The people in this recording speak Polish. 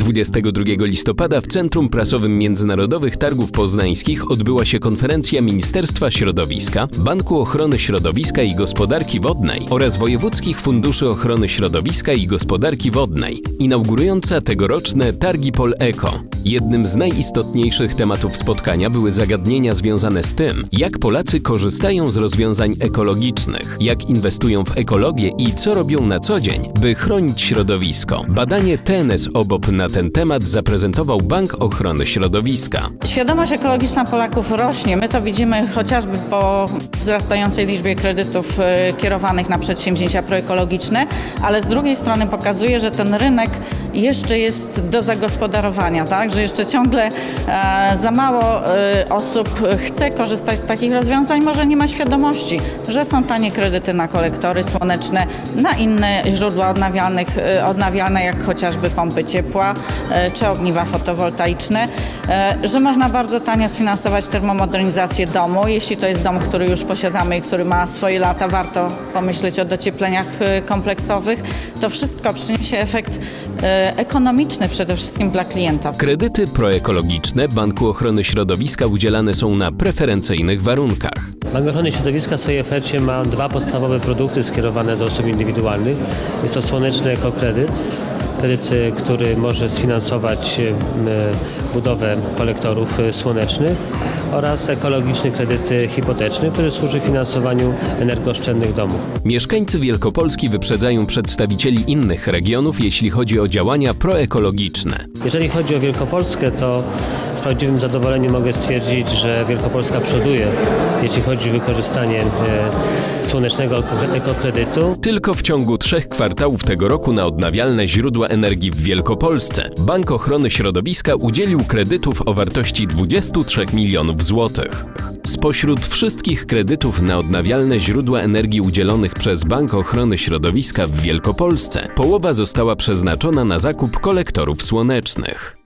22 listopada w Centrum Prasowym Międzynarodowych Targów Poznańskich odbyła się konferencja Ministerstwa Środowiska, Banku Ochrony Środowiska i Gospodarki Wodnej oraz Wojewódzkich Funduszy Ochrony Środowiska i Gospodarki Wodnej, inaugurująca tegoroczne Targi Pol Eco. Jednym z najistotniejszych tematów spotkania były zagadnienia związane z tym, jak Polacy korzystają z rozwiązań ekologicznych, jak inwestują w ekologię i co robią na co dzień, by chronić środowisko. Badanie TNS OBOP na ten temat zaprezentował Bank Ochrony Środowiska. Świadomość ekologiczna Polaków rośnie. My to widzimy chociażby po wzrastającej liczbie kredytów e, kierowanych na przedsięwzięcia proekologiczne, ale z drugiej strony pokazuje, że ten rynek jeszcze jest do zagospodarowania, tak? że jeszcze ciągle e, za mało e, osób chce korzystać z takich rozwiązań, może nie ma świadomości, że są tanie kredyty na kolektory słoneczne, na inne źródła odnawialnych, e, odnawialne, jak chociażby pompy ciepła e, czy ogniwa fotowoltaiczne, e, że można bardzo tanio sfinansować termomodernizację domu. Jeśli to jest dom, który już posiadamy i który ma swoje lata, warto pomyśleć o dociepleniach e, kompleksowych. To wszystko przyniesie efekt e, ekonomiczny przede wszystkim dla klienta. Kredyty proekologiczne Banku Ochrony Środowiska udzielane są na preferencyjnych warunkach. Bank Ochrony Środowiska w swojej ofercie ma dwa podstawowe produkty skierowane do osób indywidualnych. Jest to słoneczny ekokredyt, kredyt, który może sfinansować y, budowę kolektorów y, słonecznych oraz ekologiczny kredyt hipoteczny, który służy finansowaniu energooszczędnych domów. Mieszkańcy Wielkopolski wyprzedzają przedstawicieli innych regionów, jeśli chodzi o działania proekologiczne. Jeżeli chodzi o Wielkopolskę, to z prawdziwym zadowoleniem mogę stwierdzić, że Wielkopolska przoduje, jeśli chodzi o wykorzystanie e, słonecznego ekokredytu. Tylko w ciągu trzech kwartałów tego roku na odnawialne źródła energii w Wielkopolsce Bank Ochrony Środowiska udzielił kredytów o wartości 23 milionów złotych. Spośród wszystkich kredytów na odnawialne źródła energii udzielonych przez Bank Ochrony Środowiska w Wielkopolsce, połowa została przeznaczona na zakup kolektorów słonecznych.